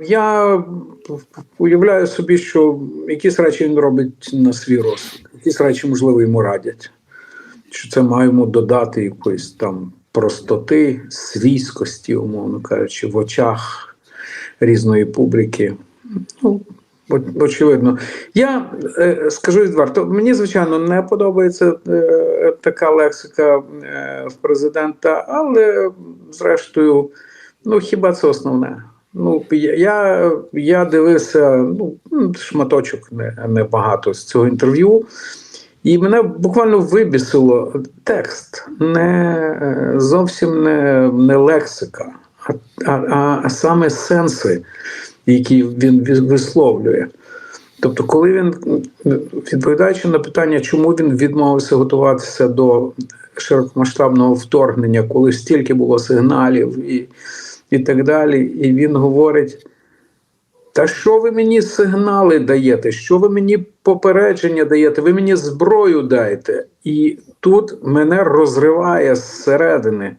Я уявляю собі, що якісь речі він робить на свій розсуд, якісь речі, можливо, йому радять. Що це маємо додати якоїсь там простоти, свійськості, умовно кажучи, в очах різної публіки. Ну, очевидно. Я е, скажу відверто, мені, звичайно, не подобається е, така лексика е, в президента, але зрештою, ну хіба це основне? Ну, я, я, дивився ну, шматочок не, не з цього інтерв'ю, і мене буквально вибісило текст, не е, зовсім не, не лексика, а, а, а саме сенси, які він висловлює. Тобто, коли він, відповідаючи на питання, чому він відмовився готуватися до широкомасштабного вторгнення, коли стільки було сигналів і, і так далі, і він говорить. Та що ви мені сигнали даєте? Що ви мені попередження даєте? Ви мені зброю дайте. І тут мене розриває зсередини.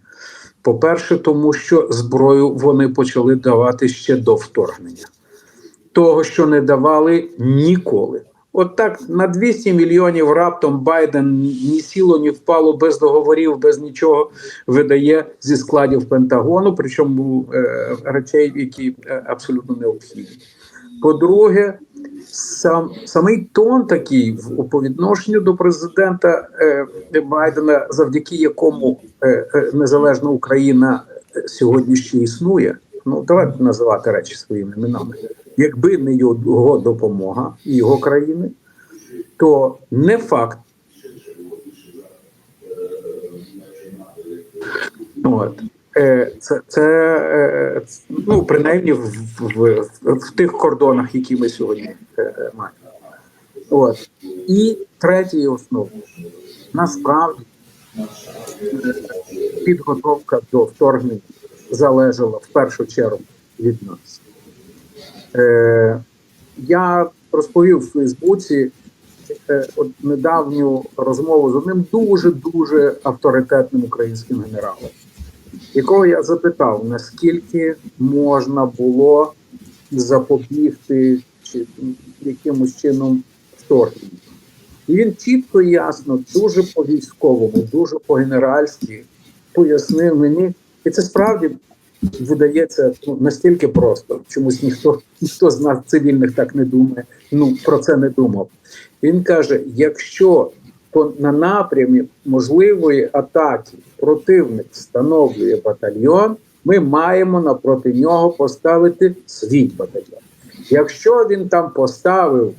По-перше, тому що зброю вони почали давати ще до вторгнення, того, що не давали ніколи. От так на 200 мільйонів раптом Байден ні сіло, ні впало без договорів, без нічого видає зі складів Пентагону, причому е, речей, які е, абсолютно необхідні. По-друге, сам самий тон такий в по відношенню до президента е, Байдена, завдяки якому е, е, незалежна Україна е, сьогодні ще існує. Ну давайте називати речі своїми іменами. Якби не його допомога і його країни, то не факт. От. Е, Це, це е, ну, принаймні в, в, в, тих кордонах, які ми сьогодні е, маємо. От. І третє і основне. Насправді підготовка до вторгнення залежала в першу чергу від нас. Е, я розповів в Фейсбуці е, от недавню розмову з одним дуже дуже авторитетним українським генералом, якого я запитав, наскільки можна було запобігти чи якимось чином вторгненню. І він чітко і ясно, дуже по військовому, дуже по генеральськи пояснив мені, і це справді видається ну, настільки просто. Чомусь ніхто ніхто з нас цивільних так не думає. Ну про це не думав. Він каже: якщо по на напрямі можливої атаки противник встановлює батальйон, ми маємо напроти нього поставити свій батальйон. Якщо він там поставив,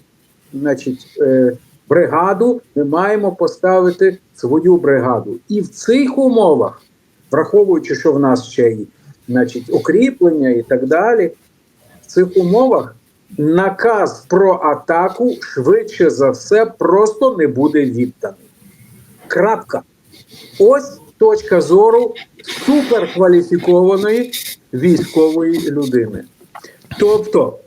значить. Е, Бригаду ми маємо поставити свою бригаду, і в цих умовах, враховуючи, що в нас ще є значить, укріплення і так далі. В цих умовах наказ про атаку швидше за все просто не буде відданий. Крапка. Ось точка зору суперкваліфікованої військової людини. Тобто,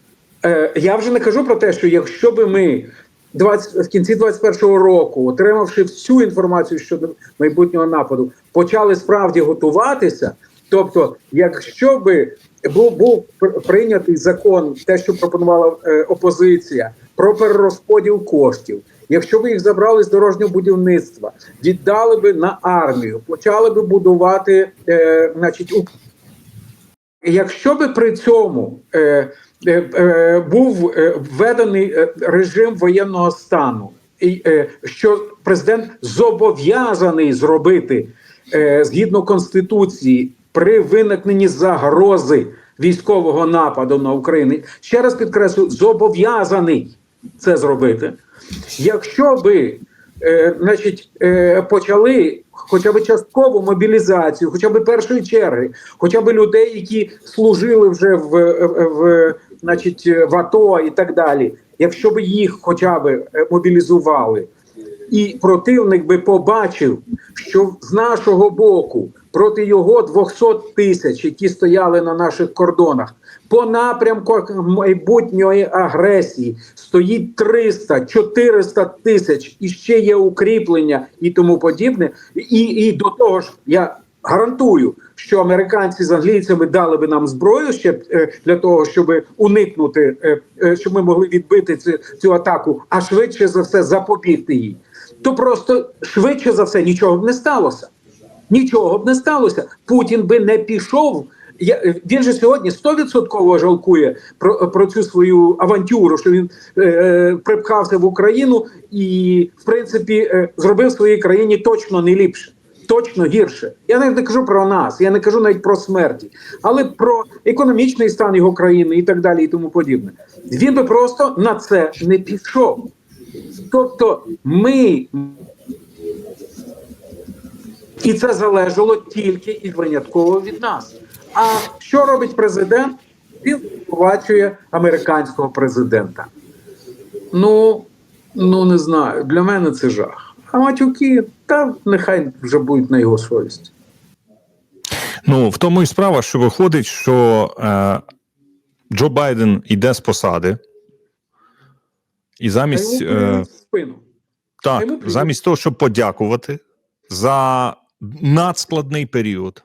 е, я вже не кажу про те, що якщо би ми 20, в кінці 21-го року, отримавши всю інформацію щодо майбутнього нападу, почали справді готуватися. Тобто, якщо би був був прийнятий закон, те, що пропонувала е, опозиція, про перерозподіл коштів, якщо б їх забрали з дорожнього будівництва, віддали би на армію, почали би будувати, е, значить, Якщо би при цьому е, е, е, був е, введений е, режим воєнного стану, і е, що президент зобов'язаний зробити е, згідно конституції при виникненні загрози військового нападу на Україну, ще раз підкреслю, зобов'язаний це зробити. Якщо би е, значить, е, почали хоча б часткову мобілізацію, хоча б першої черги, хоча б людей, які служили вже в, в, в, значить, в АТО і так далі. Якщо б їх хоча б е, мобілізували, і противник би побачив, що з нашого боку проти його 200 тисяч, які стояли на наших кордонах, по напрямку майбутньої агресії стоїть 300, 400 тисяч, і ще є укріплення і тому подібне. І, і до того ж, я гарантую, що американці з англійцями дали би нам зброю ще е, для того, щоб уникнути, е, е, щоб ми могли відбити цю, цю атаку, а швидше за все запобігти їй. То просто швидше за все нічого б не сталося. Нічого б не сталося. Путін би не пішов. Я, він же сьогодні стовідсотково жалкує про, про цю свою авантюру, що він е, припхався в Україну і, в принципі, е, зробив своїй країні точно не ліпше, точно гірше. Я навіть не кажу про нас, я не кажу навіть про смерті, але про економічний стан його країни і так далі, і тому подібне. Він би просто на це не пішов. Тобто, ми і це залежало тільки і винятково від нас. А що робить президент? Він звинувачує американського президента. Ну, ну не знаю. Для мене це жах. А матюки, та нехай вже будуть на його совісті. Ну, в тому і справа, що виходить, що е, Джо Байден йде з посади, і замість, е, спину. так, замість того, щоб подякувати за надскладний період,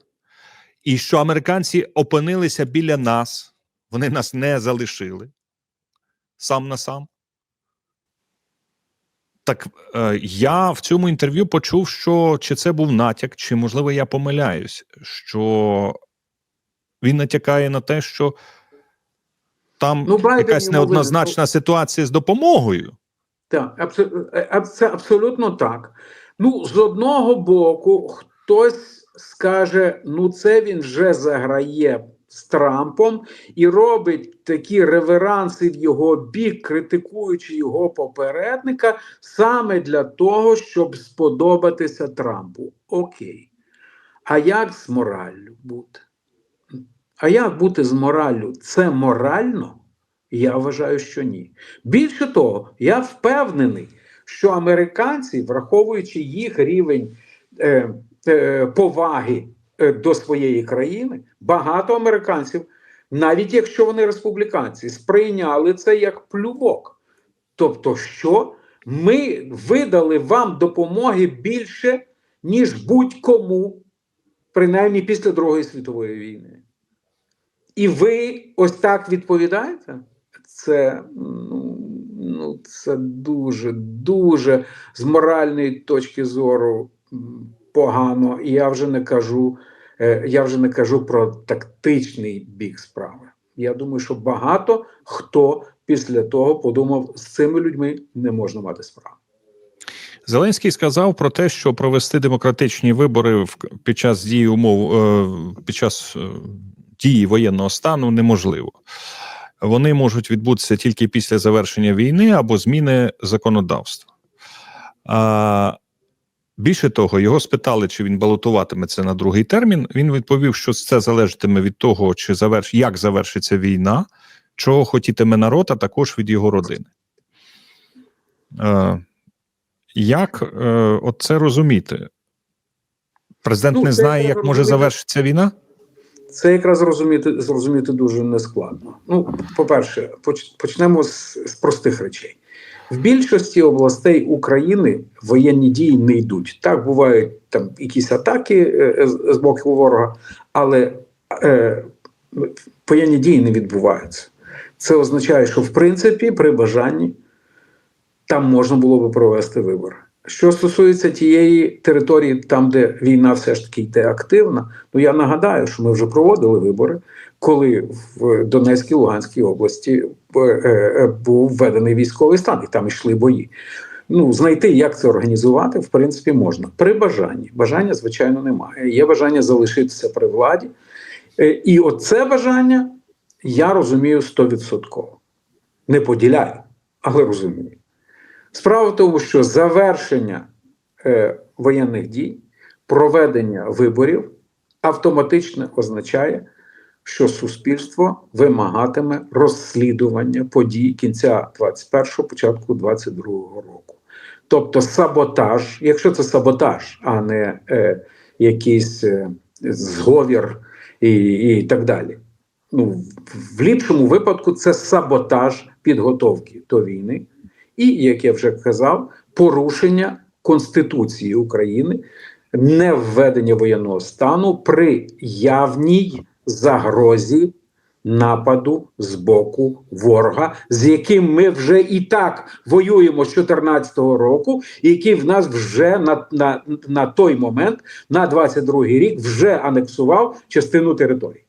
і що американці опинилися біля нас, вони нас не залишили сам на сам. Так е, я в цьому інтерв'ю почув, що чи це був натяк, чи можливо я помиляюсь, що він натякає на те, що там Ну, якась неоднозначна ситуація з допомогою. Так, абсо- це абсолютно так. Ну, з одного боку, хтось скаже: ну, це він вже заграє з Трампом і робить такі реверанси в його бік, критикуючи його попередника, саме для того, щоб сподобатися Трампу. Окей. А як з мораллю бути? А як бути з мораллю? Це морально? Я вважаю, що ні. Більше того, я впевнений, що американці, враховуючи їх рівень е, поваги е, до своєї країни, багато американців, навіть якщо вони республіканці, сприйняли це як плювок. Тобто, що ми видали вам допомоги більше, ніж будь-кому, принаймні після Другої світової війни. І ви ось так відповідаєте? Це ну, ну це дуже, дуже з моральної точки зору погано. І я вже не кажу, е, я вже не кажу про тактичний бік справи. Я думаю, що багато хто після того подумав, з цими людьми не можна мати справу. Зеленський сказав про те, що провести демократичні вибори в під час дії умов е, під час е, дії воєнного стану неможливо. Вони можуть відбутися тільки після завершення війни або зміни законодавства. А, більше того, його спитали, чи він балотуватиметься на другий термін. Він відповів, що це залежатиме від того, чи заверш... як завершиться війна, чого хотітиме народ, а також від його родини. Е, як е, от це розуміти? Президент Ну, не знає, як може розуміти. завершитися війна? Це якраз зрозуміти, зрозуміти дуже нескладно. Ну, по-перше, почнемо з, з простих речей. В більшості областей України воєнні дії не йдуть. Так, бувають там якісь атаки е, з, з боку ворога, але е, воєнні дії не відбуваються. Це означає, що в принципі при бажанні там можна було би провести вибори. Що стосується тієї території, там, де війна все ж таки йде активна, ну я нагадаю, що ми вже проводили вибори, коли в Донецькій Луганській області е, е, був введений військовий стан, і там йшли бої. Ну, знайти, як це організувати, в принципі, можна. При бажанні. Бажання, звичайно, немає. Є бажання залишитися при владі. Е, І оце бажання я розумію стовідсотково. Не поділяю, але розумію. Справа в тому, що завершення е, воєнних дій, проведення виборів автоматично означає, що суспільство вимагатиме розслідування подій кінця 21-го, початку 22-го року. Тобто саботаж, якщо це саботаж, а не е, якийсь е, зговір і, і так далі. Ну, в- ліпшому випадку це саботаж підготовки до війни і, як я вже казав, порушення Конституції України, не введення воєнного стану при явній загрозі нападу з боку ворога, з яким ми вже і так воюємо з 2014 року, і який в нас вже на, на, на той момент, на 22-й рік, вже анексував частину території.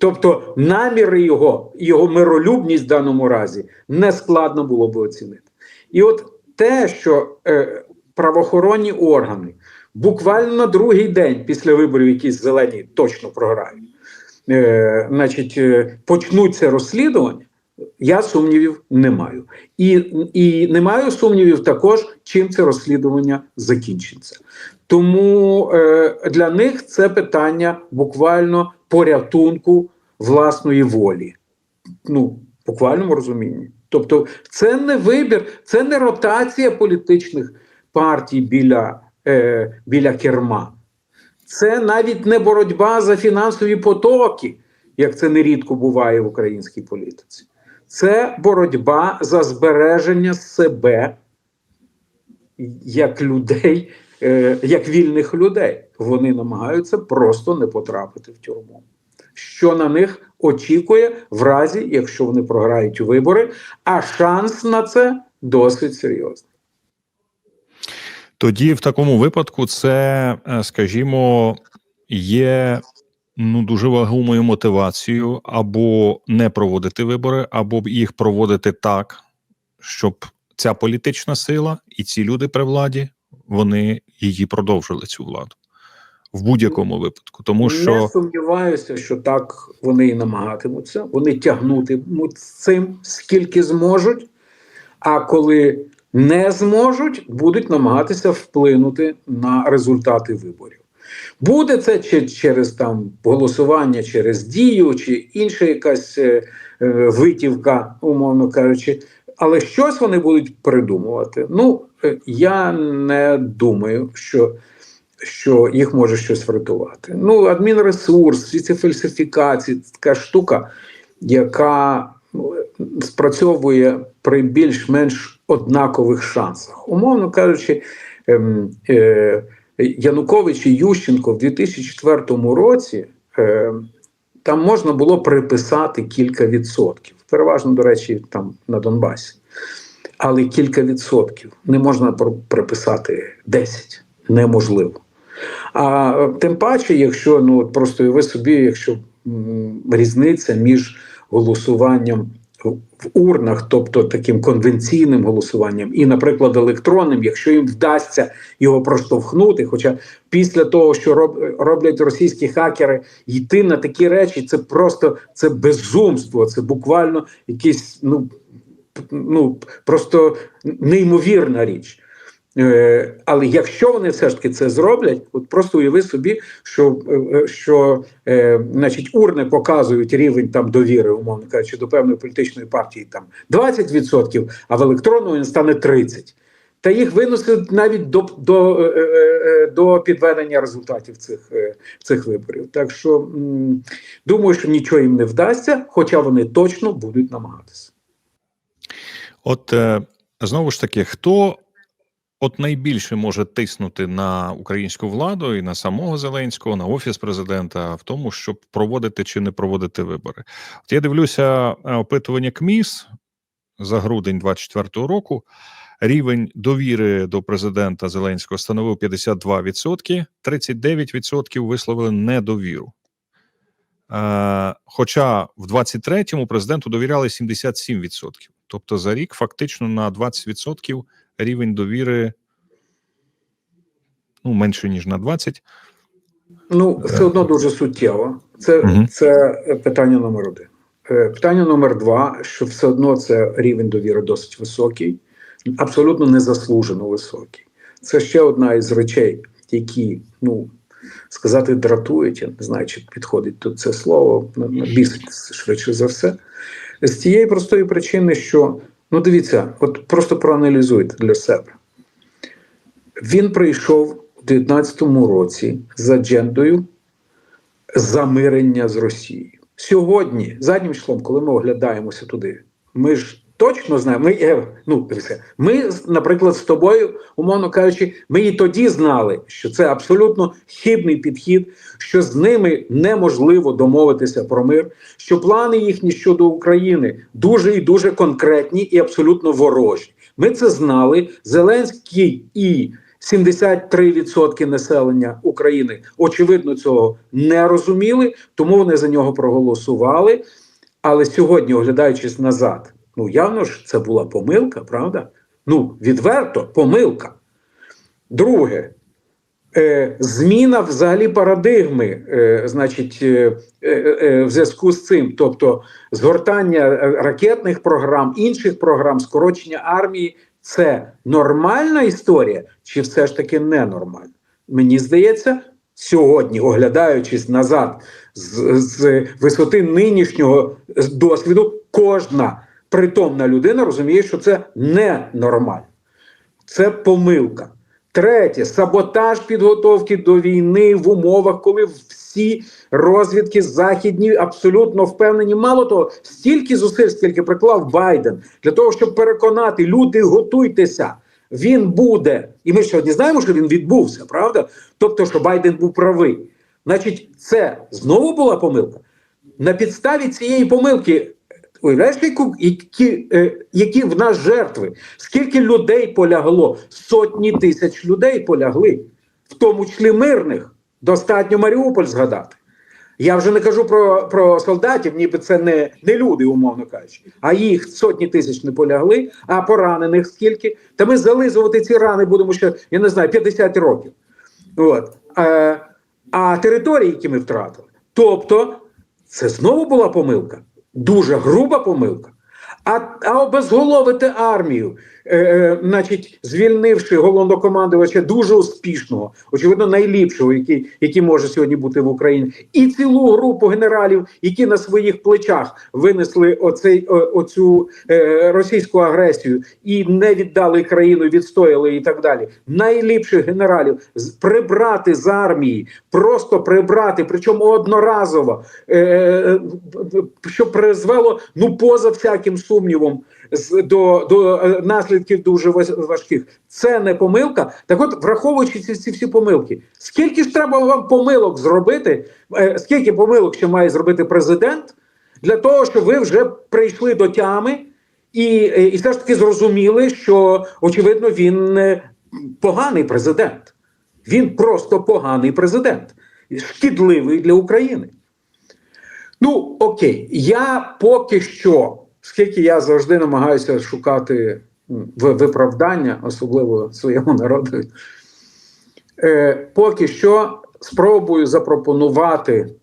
Тобто наміри його, його миролюбність в даному разі не складно було би оцінити. І от те, що е, правоохоронні органи буквально на другий день після виборів, які зелені точно програють, е, значить, е, почнуться розслідування, я сумнівів не маю. І, і не маю сумнівів також, чим це розслідування закінчиться. Тому е, для них це питання буквально порятунку власної волі. Ну, в буквальному розумінні. Тобто, це не вибір, це не ротація політичних партій біля, е, біля керма. Це навіть не боротьба за фінансові потоки, як це нерідко буває в українській політиці. Це боротьба за збереження себе як людей, е, як вільних людей. Вони намагаються просто не потрапити в тюрму. Що на них очікує в разі, якщо вони програють вибори, а шанс на це досить серйозний. Тоді в такому випадку це, е, скажімо, є ну дуже вагомою мотивацією або не проводити вибори, або їх проводити так, щоб ця політична сила і ці люди при владі вони її продовжили цю владу в будь-якому випадку, тому що не сумніваюся, що так вони і намагатимуться. Вони тягнутимуть цим скільки зможуть. А коли не зможуть, будуть намагатися вплинути на результати виборів. Буде це чи через там голосування через дію, чи інша якась е, е, витівка, умовно кажучи, але щось вони будуть придумувати. Ну е, я не думаю, що що їх може щось врятувати. Ну, адмінресурс, всі ці фальсифікації, така штука, яка ну, спрацьовує при більш-менш однакових шансах. Умовно кажучи, ем, е, Янукович і Ющенко в 2004 році е, там можна було приписати кілька відсотків. Переважно, до речі, там на Донбасі. Але кілька відсотків не можна приписати 10. Неможливо. А тим паче, якщо ну просто ви собі, якщо різниця між голосуванням в урнах, тобто таким конвенційним голосуванням, і, наприклад, електронним, якщо їм вдасться його проштовхнути, хоча після того, що роб, роблять російські хакери, йти на такі речі, це просто це безумство, це буквально якийсь ну, ну просто неймовірна річ. Е, але якщо вони все ж таки це зроблять, от просто уяви собі, що е, що е, значить урни показують рівень там довіри, умовно кажучи, до певної політичної партії там 20%, а в електронному він стане 30%. Та їх виносить навіть до до, до підведення результатів цих цих виборів. Так що думаю, що нічого їм не вдасться, хоча вони точно будуть намагатися. От знову ж таки, хто от найбільше може тиснути на українську владу і на самого Зеленського, на офіс президента в тому, щоб проводити чи не проводити вибори. От я дивлюся е, опитування КМІС за грудень 24-го року. Рівень довіри до президента Зеленського становив 52%, 39% висловили недовіру. Е, хоча в 23-му президенту довіряли 77%. Тобто за рік фактично на 20% рівень довіри ну, менше, ніж на 20. Ну, все одно дуже суттєво. Це, Мгм. це питання номер один. Е, Питання номер два: що все одно це рівень довіри досить високий, абсолютно незаслужено високий. Це ще одна із речей, які, ну, сказати, дратують. Я не знаю, чи підходить тут це слово, бісить швидше за все. З тієї простої причини, що ну дивіться, от просто проаналізуйте для себе. Він прийшов у 19-му році з аджендою замирення з Росією. Сьогодні, заднім числом, коли ми оглядаємося туди, ми ж точно знаємо. Ми, е, ну, ми, наприклад, з тобою, умовно кажучи, ми і тоді знали, що це абсолютно хибний підхід, що з ними неможливо домовитися про мир, що плани їхні щодо України дуже і дуже конкретні і абсолютно ворожі. Ми це знали. Зеленський і 73% населення України очевидно цього не розуміли, тому вони за нього проголосували. Але сьогодні, оглядаючись назад, ну явно ж це була помилка, правда? Ну, відверто помилка. Друге, е, зміна взагалі парадигми, е, значить, е, е, е, в зв'язку з цим, тобто згортання е, ракетних програм, інших програм, скорочення армії, це нормальна історія, чи все ж таки ненормальна? Мені здається, сьогодні, оглядаючись назад з, з висоти нинішнього досвіду, кожна притомна людина розуміє, що це ненормально. Це помилка. Третє саботаж підготовки до війни в умовах, коли всі розвідки західні абсолютно впевнені. Мало того, стільки зусиль, скільки приклав Байден для того, щоб переконати люди, готуйтеся. Він буде, і ми сьогодні знаємо, що він відбувся, правда? Тобто, що Байден був правий. Значить, це знову була помилка. На підставі цієї помилки Уявляєш, які, е, які в нас жертви? Скільки людей полягло? Сотні тисяч людей полягли, в тому числі мирних. Достатньо Маріуполь згадати. Я вже не кажу про, про солдатів, ніби це не, не люди, умовно кажучи, а їх сотні тисяч не полягли, а поранених скільки. Та ми зализувати ці рани будемо ще, я не знаю, 50 років. От. Е, а території, які ми втратили. Тобто, це знову була помилка. Дуже груба помилка. А, а обезголовити армію, е, е, значить, звільнивши головнокомандувача дуже успішного, очевидно, найліпшого, який, який може сьогодні бути в Україні, і цілу групу генералів, які на своїх плечах винесли оцей, о, оцю е, російську агресію і не віддали країну, відстояли і так далі. Найліпших генералів з- прибрати з армії, просто прибрати, причому одноразово, е, е, що призвело ну поза всяким сумнівом до, до е, наслідків дуже важких. Це не помилка. Так от, враховуючи ці, ці всі помилки, скільки ж треба вам помилок зробити? е, Скільки помилок ще має зробити президент для того, щоб ви вже прийшли до тями і, е, і все ж таки зрозуміли, що очевидно він поганий президент. Він просто поганий президент, шкідливий для України. Ну, окей, я поки що, оскільки я завжди намагаюся шукати виправдання, особливо своєму народу, е, поки що спробую запропонувати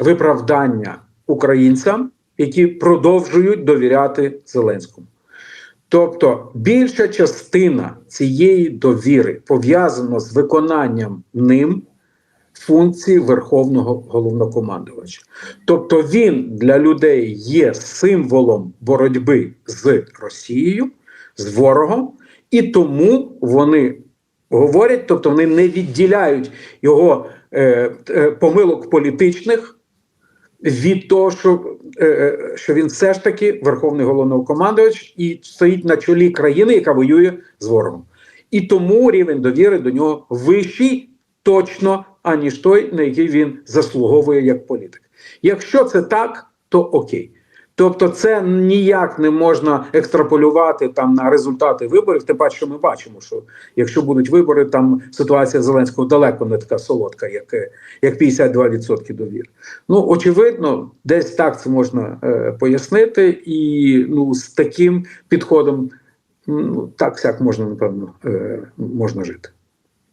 виправдання українцям, які продовжують довіряти Зеленському. Тобто більша частина цієї довіри пов'язана з виконанням ним функції Верховного головнокомандувача. Тобто він для людей є символом боротьби з Росією, з ворогом, і тому вони говорять, тобто вони не відділяють його е, е, помилок політичних від того, що, е, е, що він все ж таки верховний головнокомандувач і стоїть на чолі країни, яка воює з ворогом. І тому рівень довіри до нього вищий точно, аніж той, на який він заслуговує як політик. Якщо це так, то окей. Тобто, це ніяк не можна екстраполювати там на результати виборів. Тим паче, що ми бачимо, що якщо будуть вибори, там ситуація Зеленського далеко не така солодка, як, як 52% довіри. Ну очевидно, десь так це можна е, пояснити, і ну з таким підходом ну так сяк можна напевно е, можна жити.